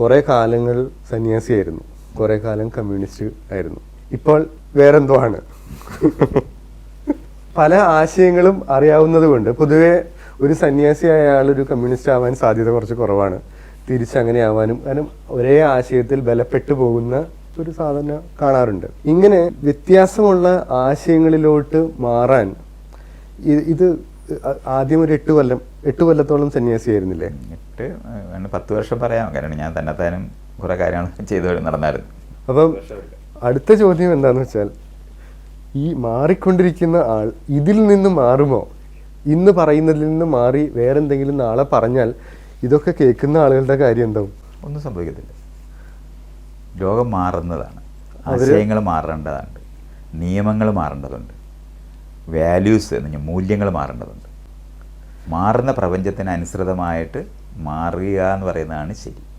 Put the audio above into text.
കുറെ കാലങ്ങൾ സന്യാസിയായിരുന്നു. കുറെ കാലം കമ്മ്യൂണിസ്റ്റ് ആയിരുന്നു. ഇപ്പോൾ വേറെന്തോ ആണ്. പല ആശയങ്ങളും അറിയാവുന്നത് കൊണ്ട് പൊതുവെ ഒരു സന്യാസിയായ ആൾ ഒരു കമ്മ്യൂണിസ്റ്റ് ആവാൻ സാധ്യത കുറച്ച് കുറവാണ്. തിരിച്ചങ്ങനെ ആവാനും കാരണം ഒരേ ആശയത്തിൽ ബലപ്പെട്ടു പോകുന്ന ഒരു സാധന കാണാറുണ്ട്. ഇങ്ങനെ വ്യത്യാസമുള്ള ആശയങ്ങളിലോട്ട് മാറാൻ ഇത് ആദ്യം ഒരു എട്ട് കൊല്ലം എട്ട് കൊല്ലത്തോളം സന്യാസിയായിരുന്നില്ലേ എട്ട് പത്ത് വർഷം പറയാം. കാരണം ഞാൻ തന്നെത്താനും കുറെ കാര്യങ്ങൾ ചെയ്തു നടന്നായിരുന്നു അപ്പം അടുത്ത ചോദ്യം എന്താന്ന് വെച്ചാൽ ഈ മാറിക്കൊണ്ടിരിക്കുന്ന ആൾ ഇതിൽ നിന്ന് മാറുമോ? ഇന്ന് പറയുന്നതിൽ നിന്ന് മാറി വേറെന്തെങ്കിലും നാളെ പറഞ്ഞാൽ ഇതൊക്കെ കേൾക്കുന്ന ആളുകളുടെ കാര്യം എന്താവും? ഒന്നും സംഭവിക്കത്തില്ല. ലോകം മാറുന്നതാണ്. ആശയങ്ങൾ മാറേണ്ടതുണ്ട്. നിയമങ്ങൾ മാറേണ്ടതുണ്ട്. വാല്യൂസ് എന്ന് പറഞ്ഞാൽ മൂല്യങ്ങൾ മാറേണ്ടതുണ്ട്. മാറുന്ന പ്രപഞ്ചത്തിന് അനുസൃതമായിട്ട് മാറുക എന്ന് പറയുന്നതാണ് ശരി.